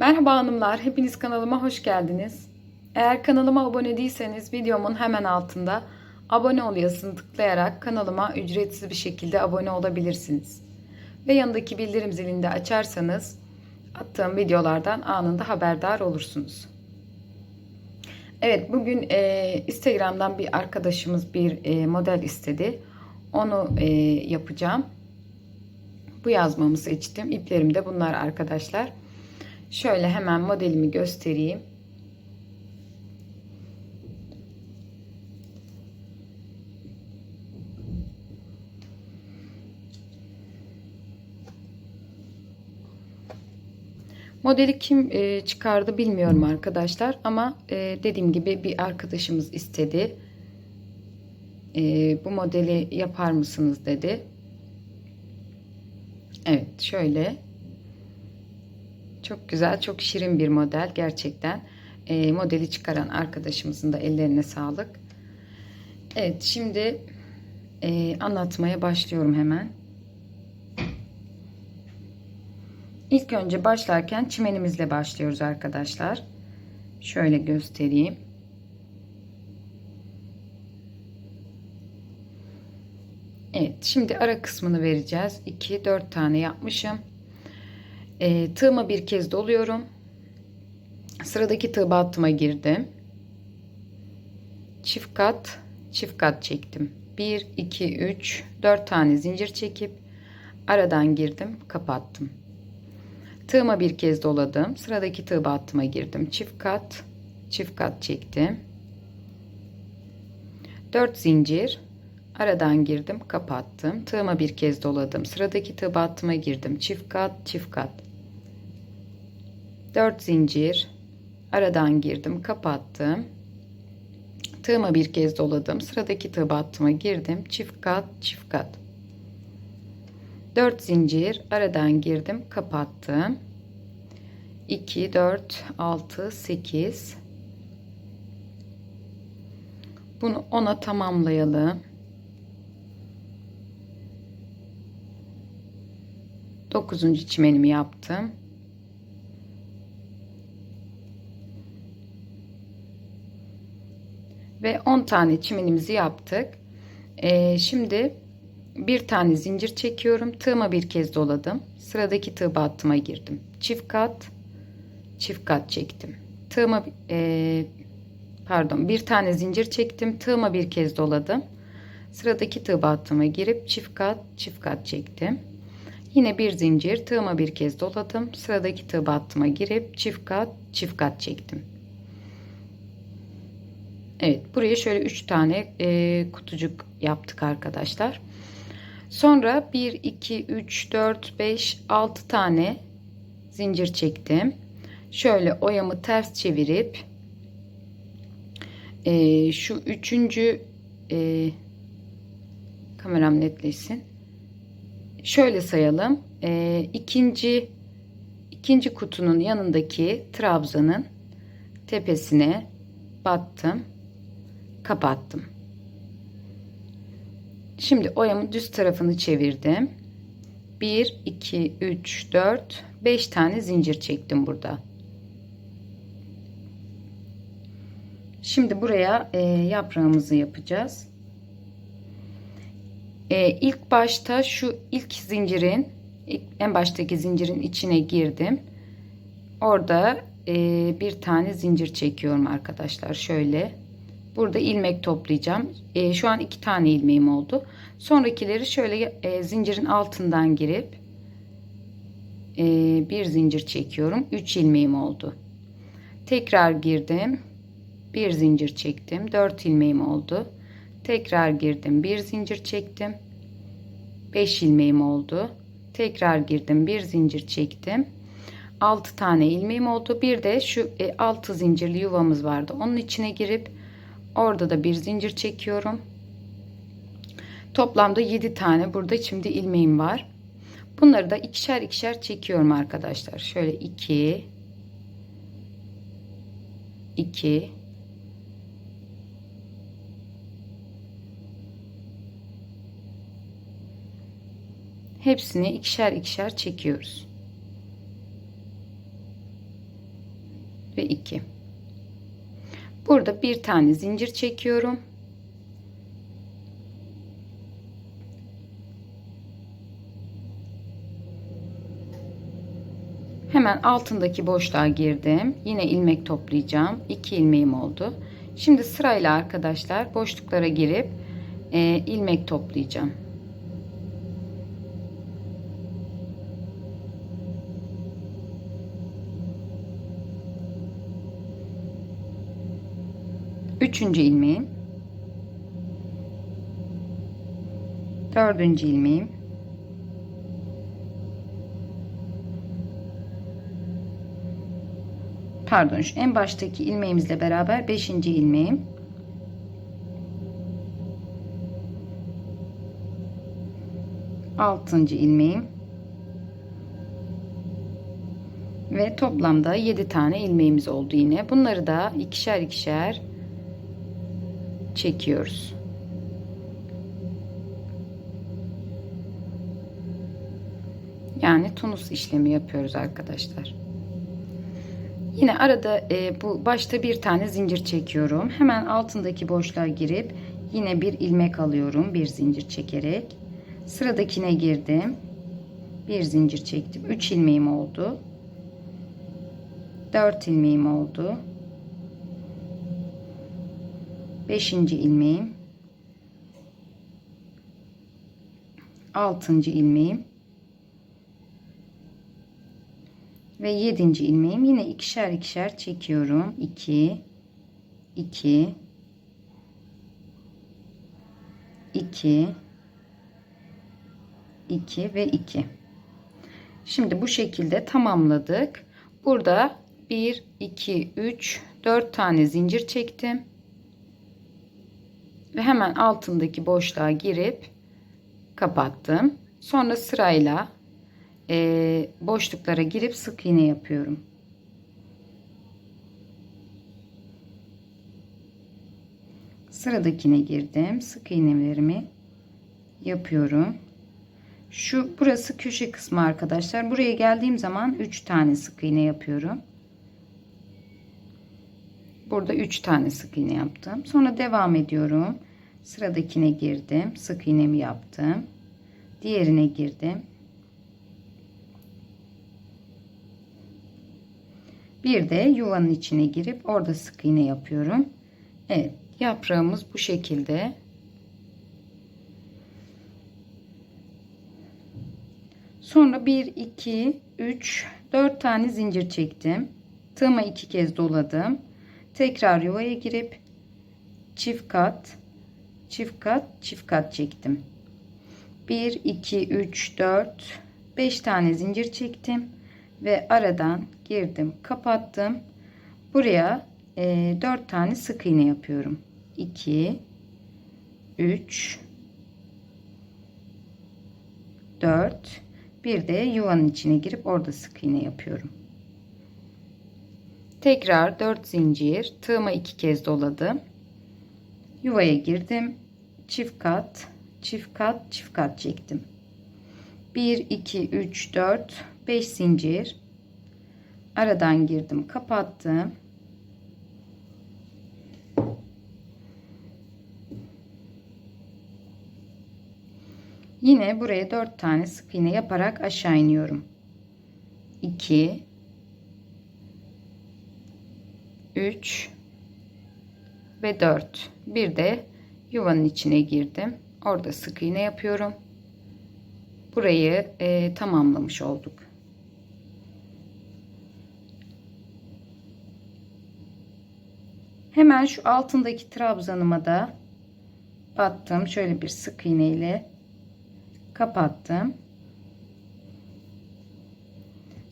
Merhaba hanımlar, hepiniz kanalıma hoş geldiniz. Eğer kanalıma abone değilseniz videomun hemen altında abone ol yazısını tıklayarak kanalıma ücretsiz bir şekilde abone olabilirsiniz. Ve yanındaki bildirim zilini de açarsanız attığım videolardan anında haberdar olursunuz. Evet bugün e, Instagram'dan bir arkadaşımız bir e, model istedi. Onu e, yapacağım. Bu yazmamı seçtim. İplerim de bunlar arkadaşlar. Şöyle hemen modelimi göstereyim. Modeli kim e, çıkardı bilmiyorum arkadaşlar ama e, dediğim gibi bir arkadaşımız istedi. E, bu modeli yapar mısınız dedi. Evet şöyle çok güzel, çok şirin bir model gerçekten. E, modeli çıkaran arkadaşımızın da ellerine sağlık. Evet, şimdi e, anlatmaya başlıyorum hemen. İlk önce başlarken çimenimizle başlıyoruz arkadaşlar. Şöyle göstereyim. Evet, şimdi ara kısmını vereceğiz. 2 4 tane yapmışım. E, tığıma bir kez doluyorum. Sıradaki tığ battıma girdim. Çift kat, çift kat çektim. 1, 2, 3, 4 tane zincir çekip aradan girdim, kapattım. Tığıma bir kez doladım. Sıradaki tığ battıma girdim. Çift kat, çift kat çektim. 4 zincir, aradan girdim, kapattım. Tığıma bir kez doladım. Sıradaki tığ battıma girdim. Çift kat, çift kat. 4 zincir. Aradan girdim kapattım. Tığıma bir kez doladım. Sıradaki tığ battıma girdim. Çift kat çift kat. 4 zincir. Aradan girdim kapattım. 2 4 6 8 bunu ona tamamlayalım. Dokuzuncu çimenimi yaptım ve 10 tane çimenimizi yaptık. Ee, şimdi bir tane zincir çekiyorum. Tığıma bir kez doladım. Sıradaki tığ battıma girdim. Çift kat, çift kat çektim. Tığıma e, pardon bir tane zincir çektim. Tığıma bir kez doladım. Sıradaki tığ battıma girip çift kat, çift kat çektim. Yine bir zincir tığıma bir kez doladım. Sıradaki tığ battıma girip çift kat, çift kat çektim. Evet buraya şöyle 3 tane e, kutucuk yaptık arkadaşlar. Sonra 1, 2, 3, 4, 5, 6 tane zincir çektim. Şöyle oyamı ters çevirip e, şu üçüncü e, kameram netleşsin. Şöyle sayalım. E, ikinci ikinci kutunun yanındaki trabzanın tepesine battım kapattım. Şimdi oyamın düz tarafını çevirdim. 1 2 3 4 5 tane zincir çektim burada. Şimdi buraya e, yaprağımızı yapacağız. E, ilk başta şu ilk zincirin en baştaki zincirin içine girdim. Orada e, bir tane zincir çekiyorum arkadaşlar. Şöyle Burada ilmek toplayacağım. E, şu an iki tane ilmeğim oldu. Sonrakileri şöyle e, zincirin altından girip e, bir zincir çekiyorum. Üç ilmeğim oldu. Tekrar girdim. Bir zincir çektim. Dört ilmeğim oldu. Tekrar girdim. Bir zincir çektim. Beş ilmeğim oldu. Tekrar girdim. Bir zincir çektim. 6 tane ilmeğim oldu. Bir de şu e, 6 zincirli yuvamız vardı. Onun içine girip Orada da bir zincir çekiyorum. Toplamda 7 tane burada şimdi ilmeğim var. Bunları da ikişer ikişer çekiyorum arkadaşlar. Şöyle 2 2 Hepsini ikişer ikişer çekiyoruz. ve 2. Burada bir tane zincir çekiyorum. Hemen altındaki boşluğa girdim. Yine ilmek toplayacağım. 2 ilmeğim oldu. Şimdi sırayla arkadaşlar boşluklara girip e, ilmek toplayacağım. Üçüncü ilmeğim. Dördüncü ilmeğim. Pardon şu en baştaki ilmeğimizle beraber beşinci ilmeğim. Altıncı ilmeğim. Ve toplamda 7 tane ilmeğimiz oldu yine. Bunları da ikişer ikişer çekiyoruz. Yani tunus işlemi yapıyoruz arkadaşlar. Yine arada e, bu başta bir tane zincir çekiyorum. Hemen altındaki boşluğa girip yine bir ilmek alıyorum. Bir zincir çekerek. Sıradakine girdim. Bir zincir çektim. 3 ilmeğim oldu. 4 ilmeğim oldu. 5. ilmeğim. 6. ilmeğim. ve 7. ilmeğim yine ikişer ikişer çekiyorum 2 2 2 2 ve 2 şimdi bu şekilde tamamladık burada 1 2 3 4 tane zincir çektim ve hemen altındaki boşluğa girip kapattım sonra sırayla e, boşluklara girip sık iğne yapıyorum. Sıradakine girdim. Sık iğnelerimi yapıyorum. Şu burası köşe kısmı arkadaşlar. Buraya geldiğim zaman 3 tane sık iğne yapıyorum. Burada 3 tane sık iğne yaptım. Sonra devam ediyorum. Sıradakine girdim. Sık iğnemi yaptım. Diğerine girdim. Bir de yuvanın içine girip orada sık iğne yapıyorum. Evet yaprağımız bu şekilde. Sonra 1, 2, 3, 4 tane zincir çektim. Tığıma iki kez doladım. Tekrar yuvaya girip çift kat, çift kat, çift kat çektim. 1, 2, 3, 4, 5 tane zincir çektim ve aradan girdim kapattım. Buraya e, 4 tane sık iğne yapıyorum. 2 3 4 bir de yuvanın içine girip orada sık iğne yapıyorum tekrar 4 zincir tığıma iki kez doladım. Yuvaya girdim. Çift kat çift kat çift kat çektim. 1 2 3 4 5 zincir. Aradan girdim kapattım. Yine buraya 4 tane sık iğne yaparak aşağı iniyorum. 2 3 ve 4 bir de yuvanın içine girdim orada sık iğne yapıyorum burayı e, tamamlamış olduk Hemen şu altındaki trabzanıma da battım. Şöyle bir sık iğne ile kapattım.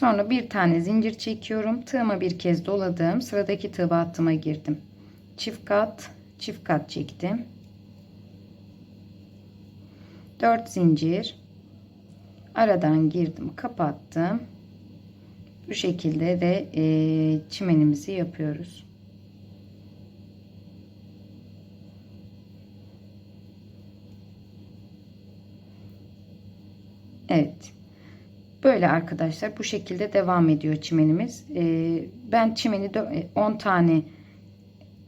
Sonra bir tane zincir çekiyorum. Tığıma bir kez doladım. Sıradaki tığ battıma girdim. Çift kat, çift kat çektim. 4 zincir aradan girdim, kapattım. Bu şekilde de e, çimenimizi yapıyoruz. Evet. Böyle arkadaşlar bu şekilde devam ediyor çimenimiz. Ee, ben çimeni dö- e, 10 tane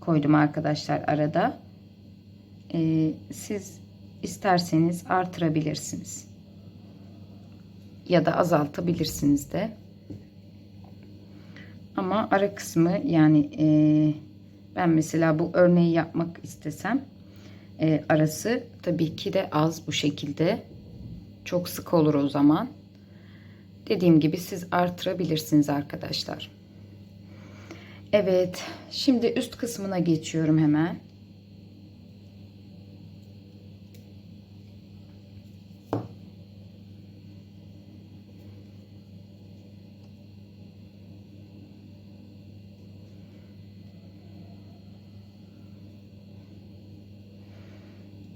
koydum arkadaşlar arada. Ee, siz isterseniz artırabilirsiniz. Ya da azaltabilirsiniz de. Ama ara kısmı yani e, ben mesela bu örneği yapmak istesem e, arası tabii ki de az bu şekilde. Çok sık olur o zaman. Dediğim gibi siz artırabilirsiniz arkadaşlar. Evet. Şimdi üst kısmına geçiyorum hemen.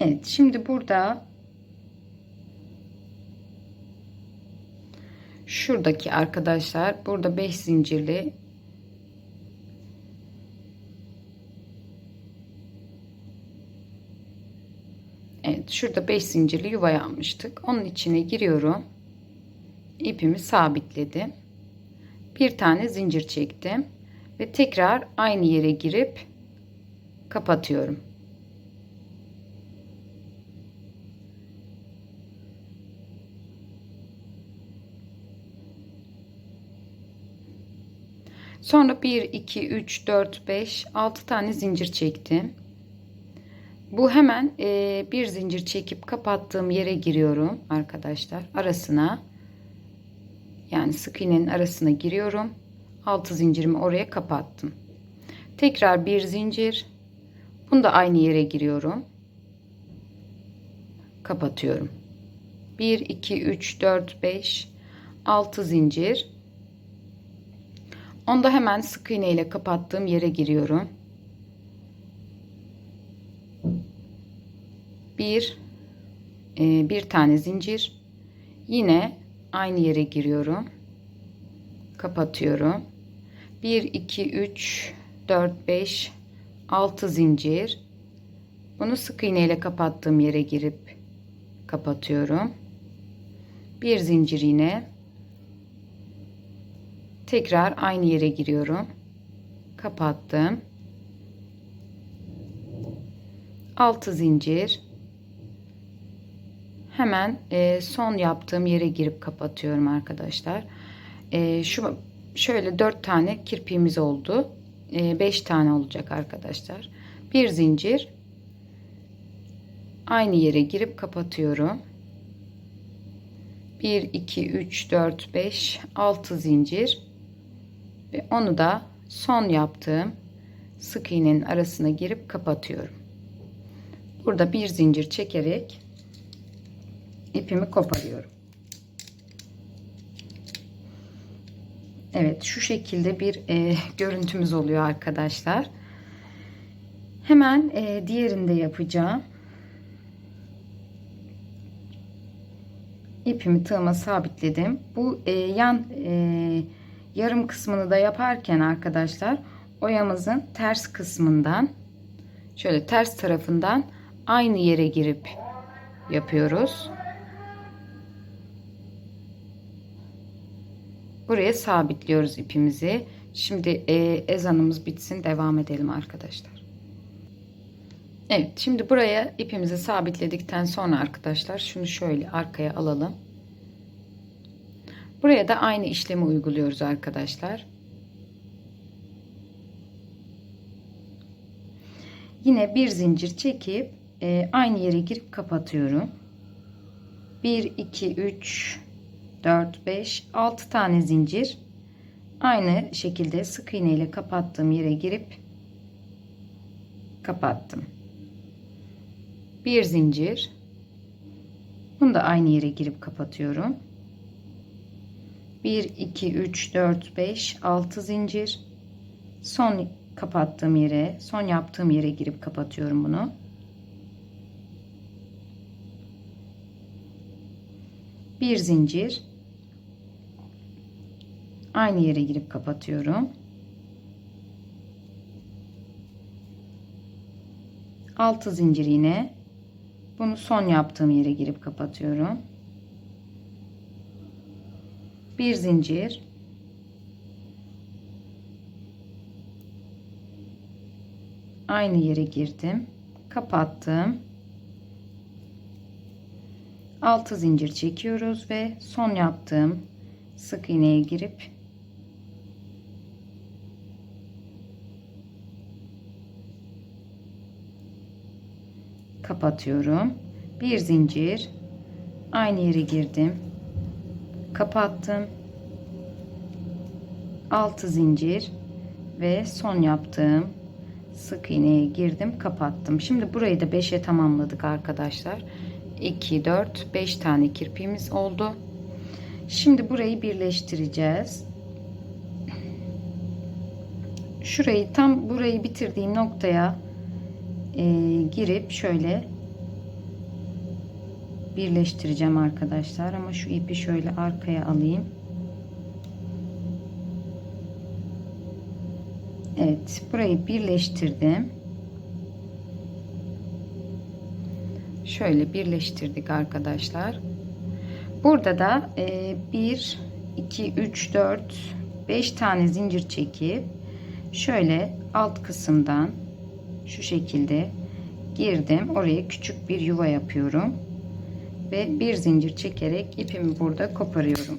Evet, şimdi burada şuradaki arkadaşlar burada 5 zincirli Evet, şurada 5 zincirli yuva yapmıştık. Onun içine giriyorum. İpimi sabitledim. Bir tane zincir çektim ve tekrar aynı yere girip kapatıyorum. Sonra 1, 2, 3, 4, 5, 6 tane zincir çektim. Bu hemen e, bir zincir çekip kapattığım yere giriyorum arkadaşlar. Arasına yani sık iğnenin arasına giriyorum. 6 zincirimi oraya kapattım. Tekrar bir zincir. Bunu da aynı yere giriyorum. Kapatıyorum. 1, 2, 3, 4, 5, 6 zincir. Onda hemen sık iğne ile kapattığım yere giriyorum. Bir, e, bir tane zincir. Yine aynı yere giriyorum. Kapatıyorum. 1, 2, 3, 4, 5, 6 zincir. Bunu sık iğne ile kapattığım yere girip kapatıyorum. Bir zincir yine tekrar aynı yere giriyorum. Kapattım. 6 zincir. Hemen e, son yaptığım yere girip kapatıyorum arkadaşlar. E, şu şöyle 4 tane kirpiğimiz oldu. 5 e, tane olacak arkadaşlar. Bir zincir. Aynı yere girip kapatıyorum. 1 2 3 4 5 6 zincir ve onu da son yaptığım sık iğnenin arasına girip kapatıyorum. Burada bir zincir çekerek ipimi koparıyorum. Evet şu şekilde bir e, görüntümüz oluyor arkadaşlar. Hemen e, diğerini de yapacağım. İpimi tığıma sabitledim. Bu e, yan e, yarım kısmını da yaparken arkadaşlar oyamızın ters kısmından şöyle ters tarafından aynı yere girip yapıyoruz. Buraya sabitliyoruz ipimizi. Şimdi e, ezanımız bitsin devam edelim arkadaşlar. Evet şimdi buraya ipimizi sabitledikten sonra arkadaşlar şunu şöyle arkaya alalım. Buraya da aynı işlemi uyguluyoruz arkadaşlar. Yine bir zincir çekip e, aynı yere girip kapatıyorum. 1 2 3 4 5 6 tane zincir aynı şekilde sık iğne ile kapattığım yere girip kapattım. Bir zincir bunu da aynı yere girip kapatıyorum. 1 2 3 4 5 6 zincir. Son kapattığım yere son yaptığım yere girip kapatıyorum bunu. Bir zincir. Aynı yere girip kapatıyorum. 6 zincir yine. Bunu son yaptığım yere girip kapatıyorum Bir zincir. Aynı yere girdim. Kapattım. 6 zincir çekiyoruz ve son yaptığım sık iğneye girip kapatıyorum. Bir zincir aynı yere girdim. Kapattım. 6 zincir ve son yaptığım sık iğneye girdim, kapattım. Şimdi burayı da 5'e tamamladık arkadaşlar. 2 4 5 tane kirpiğimiz oldu. Şimdi burayı birleştireceğiz. Şurayı tam burayı bitirdiğim noktaya e, girip şöyle birleştireceğim arkadaşlar ama şu ipi şöyle arkaya alayım. Evet burayı birleştirdim. Şöyle birleştirdik arkadaşlar. Burada da 1 2 3 4 5 tane zincir çekip şöyle alt kısımdan şu şekilde girdim. Oraya küçük bir yuva yapıyorum. Ve bir zincir çekerek ipimi burada koparıyorum.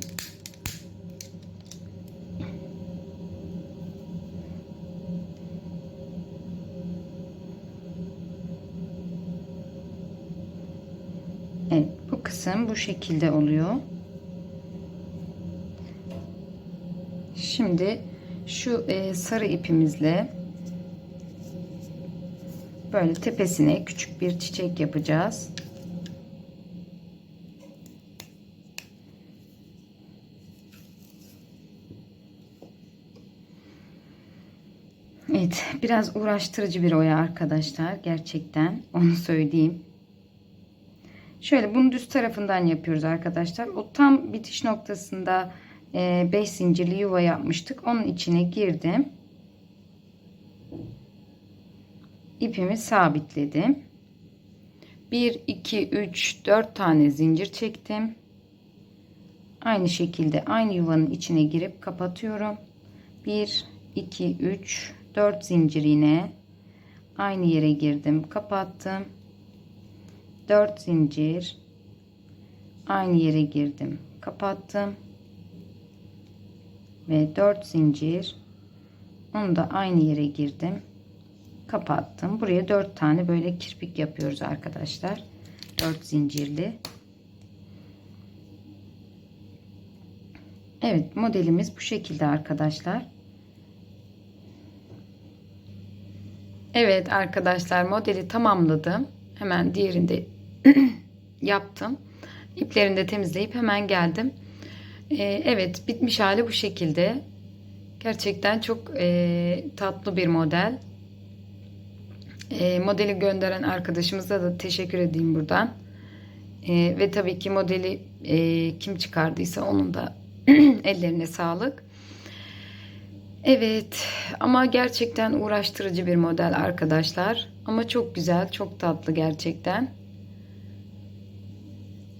Evet, bu kısım bu şekilde oluyor. Şimdi şu e, sarı ipimizle böyle tepesine küçük bir çiçek yapacağız. Evet, biraz uğraştırıcı bir oya arkadaşlar. Gerçekten onu söyleyeyim. Şöyle bunu düz tarafından yapıyoruz arkadaşlar. O tam bitiş noktasında 5 e, zincirli yuva yapmıştık. Onun içine girdim. İpimi sabitledim. 1 2 3 4 tane zincir çektim. Aynı şekilde aynı yuvanın içine girip kapatıyorum. 1 2 3 4 zincir yine. Aynı yere girdim, kapattım. 4 zincir. Aynı yere girdim kapattım. Ve 4 zincir. Onu da aynı yere girdim kapattım. Buraya 4 tane böyle kirpik yapıyoruz arkadaşlar. 4 zincirli. Evet modelimiz bu şekilde arkadaşlar Evet arkadaşlar modeli tamamladım hemen diğerinde yaptım. İplerini de temizleyip hemen geldim. Ee, evet bitmiş hali bu şekilde. Gerçekten çok e, tatlı bir model. E, modeli gönderen arkadaşımıza da teşekkür edeyim buradan. E, ve tabii ki modeli e, kim çıkardıysa onun da ellerine sağlık. Evet ama gerçekten uğraştırıcı bir model arkadaşlar. Ama çok güzel, çok tatlı gerçekten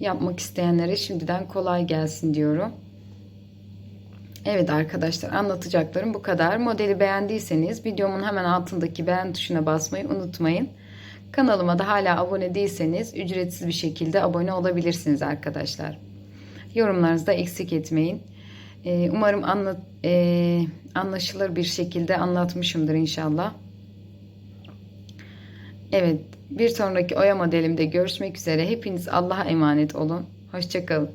yapmak isteyenlere şimdiden kolay gelsin diyorum. Evet arkadaşlar anlatacaklarım bu kadar. Modeli beğendiyseniz videomun hemen altındaki beğen tuşuna basmayı unutmayın. Kanalıma da hala abone değilseniz ücretsiz bir şekilde abone olabilirsiniz arkadaşlar. Yorumlarınızı da eksik etmeyin. Ee, umarım anla, e, anlaşılır bir şekilde anlatmışımdır inşallah. Evet bir sonraki oya modelimde görüşmek üzere. Hepiniz Allah'a emanet olun. Hoşçakalın.